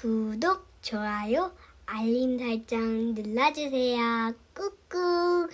구독, 좋아요, 알림 설정 눌러주세요. 꾹꾹!